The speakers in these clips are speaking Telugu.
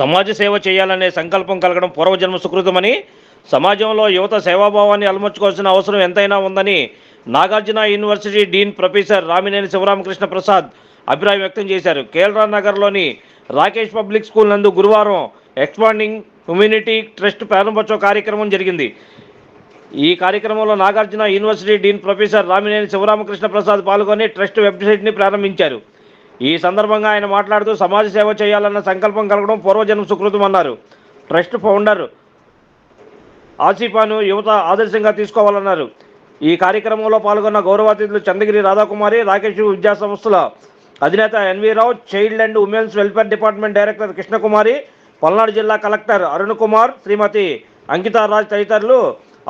సమాజ సేవ చేయాలనే సంకల్పం కలగడం పూర్వజన్మ సుకృతమని సమాజంలో యువత సేవాభావాన్ని అలమర్చుకోవాల్సిన అవసరం ఎంతైనా ఉందని Nagarjuna university dean professor Ramineni Sivaramakrishna Prasad అభిప్రాయం వ్యక్తం చేశారు. కేఎల్రా నగర్లోని రాకేష్ పబ్లిక్ స్కూల్ నందు గురువారం ఎక్స్పాండింగ్ హ్యూమినిటీ ట్రస్ట్ ప్రారంభోత్సవ కార్యక్రమం జరిగింది. ఈ కార్యక్రమంలో Nagarjuna university dean professor Ramineni Sivaramakrishna Prasad పాల్గొని ట్రస్ట్ వెబ్సైట్ని ప్రారంభించారు. ఈ సందర్భంగా ఆయన మాట్లాడుతూ సమాజ సేవ చేయాలన్న సంకల్పం కలగడం పూర్వజన్మ సుకృతం అన్నారు. ట్రస్ట్ ఫౌండర్ ఆసిఫాను యువత ఆదర్శంగా తీసుకోవాలన్నారు. ఈ కార్యక్రమంలో పాల్గొన్న గౌరవాతిథులు చంద్రగిరి రాధాకుమారి రాకేష్ విద్యా సంస్థల అధినేత N V Rao child and women's welfare department director Krishnakumari Palnadu జిల్లా కలెక్టర్ అరుణ్ కుమార్ శ్రీమతి అంకితారాజ్ తదితరులు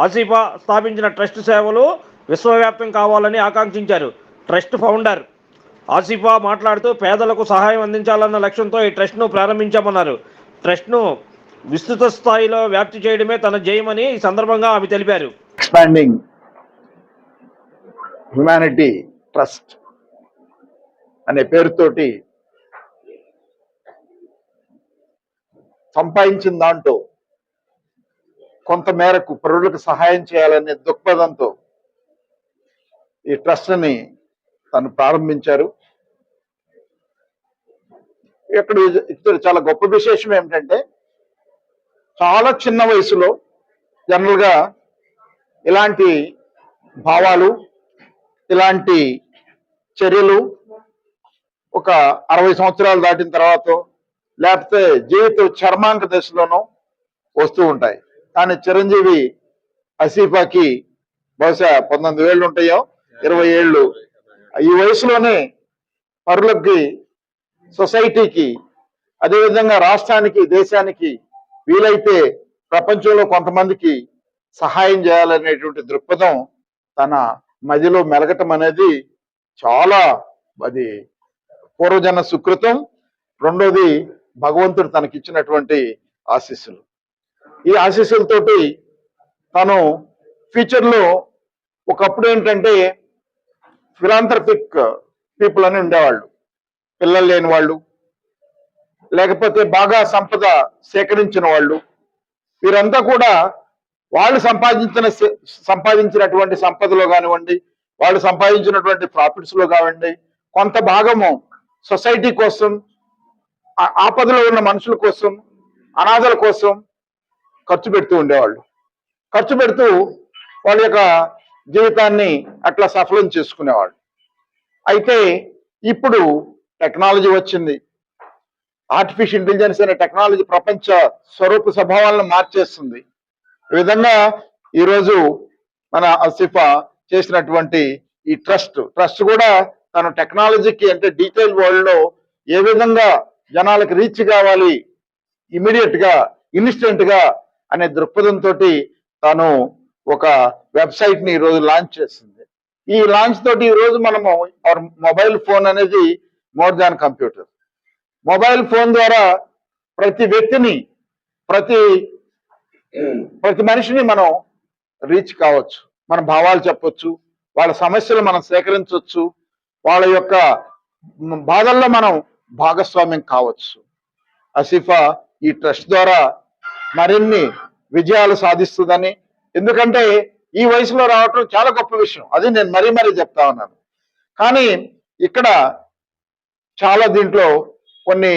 ఆసిఫా స్థాపించిన ట్రస్ట్ సేవలు విశ్వవ్యాప్తం కావాలని ఆకాంక్షించారు. ట్రస్ట్ ఫౌండర్ ఆసిఫా మాట్లాడుతూ పేదలకు సహాయం అందించాలన్న లక్ష్యంతో ఈ ట్రస్ట్ను ప్రారంభించామన్నారు. ట్రస్ట్ను విస్తృత స్థాయిలో వ్యాప్తి చేయడమే తన జయమని ఈ సందర్భంగా ఆమె తెలిపారు. ఎక్స్పాండింగ్ హ్యుమానిటీ ట్రస్ట్ అనే పేరుతోటి సంపాదించిన దాంట్లో కొంత మేరకు సహాయం చేయాలనే దృక్పథంతో ఈ ట్రస్ట్ని తను ప్రారంభించారు. ఇక్కడ ఇతడు చాలా గొప్ప విశేషం ఏమిటంటే చాలా చిన్న వయసులో జనరల్గా ఇలాంటి భావాలు ఇలాంటి చర్యలు ఒక అరవై సంవత్సరాలు దాటిన తర్వాత లేకపోతే జీవిత చర్మాంక దశలోనూ వస్తూ ఉంటాయి. కానీ చిరంజీవి అసీఫాకి బహుశా పంతొమ్మిది ఏళ్ళు ఉంటాయో ఇరవై ఏళ్ళు. ఈ వయసులోనే పరులకి సొసైటీకి అదేవిధంగా రాష్ట్రానికి దేశానికి వీలైతే ప్రపంచంలో కొంతమందికి సహాయం చేయాలనేటువంటి దృక్పథం తన మదిలో మెలగటం అనేది చాలా అది పూర్వజన సుకృతం. రెండోది భగవంతుడు తనకిచ్చినటువంటి ఆశీస్సులు. ఈ ఆశీస్సులతోటి తను ఫ్యూచర్లో ఒకప్పుడు ఏంటంటే ఫిలాంథ్రపిక్ పీపుల్ అని ఉండేవాళ్ళు. పిల్లలు లేని వాళ్ళు లేకపోతే బాగా సంపద సేకరించిన వాళ్ళు వీరంతా కూడా వాళ్ళు సంపాదించిన సంపాదించినటువంటి సంపదలో కానివ్వండి వాళ్ళు సంపాదించినటువంటి ప్రాఫిట్స్లో కానివ్వండి కొంత భాగము సొసైటీ కోసం ఆపదలో ఉన్న మనుషుల కోసం అనాథల కోసం ఖర్చు పెడుతూ ఉండేవాళ్ళు. ఖర్చు పెడుతూ వాళ్ళ యొక్క జీవితాన్ని అట్లా సఫలం చేసుకునేవాళ్ళు. అయితే ఇప్పుడు టెక్నాలజీ వచ్చింది. ఆర్టిఫిషియల్ ఇంటెలిజెన్స్ అనే టెక్నాలజీ ప్రపంచ స్వరూప స్వభావాలను మార్చేస్తుంది. ఈ విధంగా ఈరోజు మన అసిఫా చేసినటువంటి ఈ ట్రస్ట్ ట్రస్ట్ కూడా తన టెక్నాలజీకి అంటే డీటెయిల్ వరల్డ్లో ఏ విధంగా జనాలకు రీచ్ కావాలి ఇమీడియట్గా ఇన్స్టెంట్గా అనే దృక్పథంతో తాను ఒక వెబ్సైట్ని ఈ రోజు లాంచ్ చేసింది. ఈ లాంచ్ తోటి ఈ రోజు మనము అవర్ మొబైల్ ఫోన్ అనేది more than computer. Mobile phone ద్వారా ప్రతి వ్యక్తిని ప్రతి ప్రతి మనిషిని మనం రీచ్ కావచ్చు. మన భావాలు చెప్పొచ్చు వాళ్ళ సమస్యలు మనం సేకరించవచ్చు వాళ్ళ యొక్క బాధల్లో మనం భాగస్వామ్యం కావచ్చు. అసిఫా ఈ ట్రస్ట్ ద్వారా మరిన్ని విజయాలు సాధిస్తుందని. ఎందుకంటే ఈ వయసులో రావటం చాలా గొప్ప విషయం. అది నేను మరీ మరీ చెప్తా ఉన్నాను. కానీ ఇక్కడ చాలా దీంట్లో కొన్ని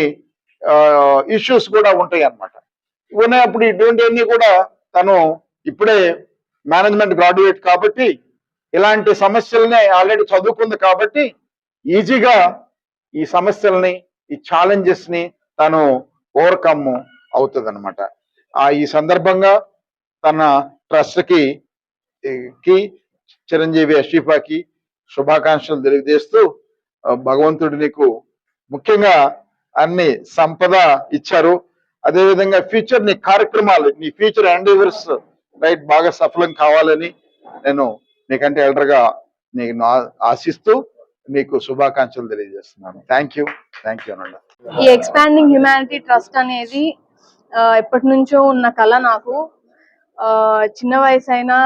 ఇష్యూస్ కూడా ఉంటాయి అన్నమాట ఉన్నప్పుడు ఇటువంటివన్నీ కూడా తను ఇప్పుడే మేనేజ్మెంట్ గ్రాడ్యుయేట్ కాబట్టి ఇలాంటి సమస్యలనే ఆల్రెడీ చదువుకుంది కాబట్టి ఈజీగా ఈ సమస్యల్ని ఈ ఛాలెంజెస్ని తను ఓవర్కమ్ అవుతుంది అనమాట ఆ ఈ సందర్భంగా తన ట్రస్ట్కి కి చిరంజీవి అషీఫాకి శుభాకాంక్షలు తెలియజేస్తూ భగవంతుడి భగవంతుడు నీకు ముఖ్యంగా అన్ని సంపద ఇచ్చారు. అదేవిధంగా ఫ్యూచర్ నీ కార్యక్రమాలు నీ ఫ్యూచర్ ఎండేవర్స్ రైట్ బాగా సఫలం కావాలని నేను నీకంటే ఎల్డర్గా నీకు ఆశిస్తూ మీకు శుభాకాంక్షలు తెలియజేస్తున్నాను. థ్యాంక్ యూ థ్యాంక్ యూ అనండి ఈ ఎక్స్పాండింగ్ హ్యుమానిటీ ట్రస్ట్ అనేది ఎప్పటి నుంచో ఉన్న కళ నాకు. చిన్న వయసు అయినా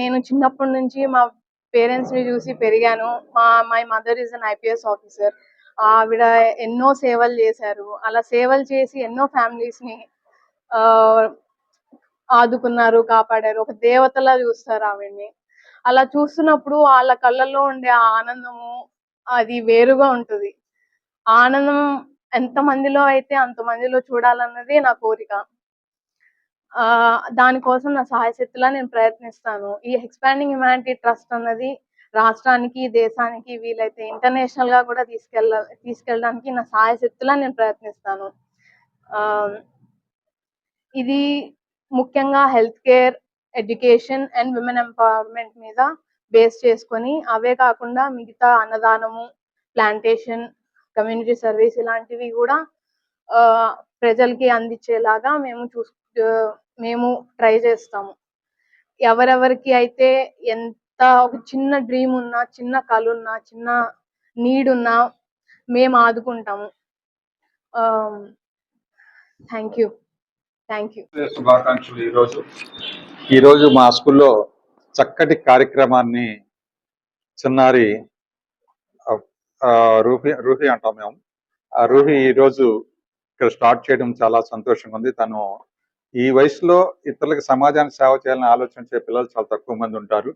నేను చిన్నప్పటి నుంచి మా పేరెంట్స్ని చూసి పెరిగాను. మా my mother is an IPS officer ఆవిడ ఎన్నో సేవలు చేశారు. అలా సేవలు చేసి ఎన్నో ఫ్యామిలీస్ని ఆ ఆదుకున్నారు కాపాడారు. ఒక దేవతలా చూస్తారు ఆవిడ్ని. అలా చూస్తున్నప్పుడు వాళ్ళ కళ్ళల్లో ఉండే ఆ ఆనందము అది వేరుగా ఉంటుంది. ఆనందం ఎంత మందిలో అయితే అంత మందిలో చూడాలన్నది నా కోరిక. ఆ దానికోసం నా సాయశక్తిలా నేను ప్రయత్నిస్తాను. ఈ ఎక్స్పాండింగ్ హ్యుమానిటీ ట్రస్ట్ అన్నది రాష్ట్రానికి దేశానికి వీలైతే ఇంటర్నేషనల్గా కూడా తీసుకెళ్ళ తీసుకెళ్ళడానికి నా సాయశక్తిలా నేను ప్రయత్నిస్తాను. ఆ ఇది ముఖ్యంగా health care education and women empowerment మీద బేస్ చేసుకొని అవే కాకుండా మిగతా అన్నదానము ప్లాంటేషన్ కమ్యూనిటీ సర్వీస్ ఇలాంటివి కూడా ప్రజలకి అందించేలాగా మేము చూస్ మేము ట్రై చేస్తాము. ఎవరెవరికి అయితే ఎంత ఒక చిన్న డ్రీమ్ ఉన్నా చిన్న కళ ఉన్నా చిన్న నీడ్ ఉన్నా మేము ఆదుకుంటాము. థ్యాంక్ యూ థ్యాంక్ యూ శుభాకాంక్షలు ఈరోజు. ఈరోజు మా స్కూల్లో చక్కటి కార్యక్రమాన్ని చిన్నారి రూహి రూహి అంటాం మేము. ఆ రూహి ఈరోజు ఇక్కడ స్టార్ట్ చేయడం చాలా సంతోషంగా ఉంది. తను ఈ వయసులో ఇతరులకు సమాజానికి సేవ చేయాలని ఆలోచించే పిల్లలు చాలా తక్కువ మంది ఉంటారు.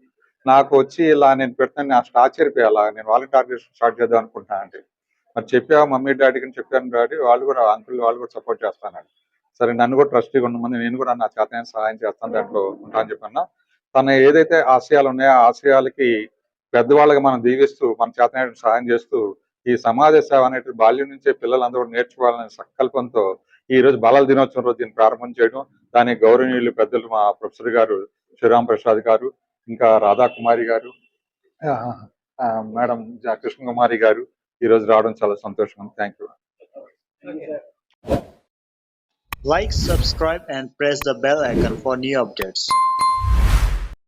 నాకు వచ్చి ఇలా నేను పెడతాను నేను స్టార్ట్ నేను వాలంటీర్ ఆర్గనైజేషన్ స్టార్ట్ చేద్దాం అనుకుంటున్నాను అంటే. మరి చెప్పా మమ్మీ డాడీకి చెప్పాను డాడీ వాళ్ళు కూడా అంకుల్ వాళ్ళు కూడా సపోర్ట్ చేస్తానండి సరే నన్ను కూడా ట్రస్టీగా ఉండమని నేను కూడా నా చేతనైన సహాయం చేస్తాను దాంట్లో ఉంటా అని చెప్పన్నా. తన ఏదైతే ఆశయాలు ఉన్నాయో ఆశయాలకి పెద్దవాళ్ళకి మనం దీవిస్తూ మన చేత సహాయం చేస్తూ ఈ సమాజ సేవ అనేది బాల్యం నుంచే పిల్లలందరూ కూడా నేర్చుకోవాలనే సంకల్పంతో ఈ రోజు బాలల దినోత్సవం రోజు దీన్ని ప్రారంభం చేయడం. దానికి గౌరవనీయులు పెద్దలు మా ప్రొఫెసర్ గారు శ్రీరామ్ ప్రసాద్ గారు ఇంకా రాధాకుమారి గారు మేడం కృష్ణ కుమారి గారు ఈరోజు రావడం చాలా సంతోషం thank you like subscribe and press the bell icon for new updates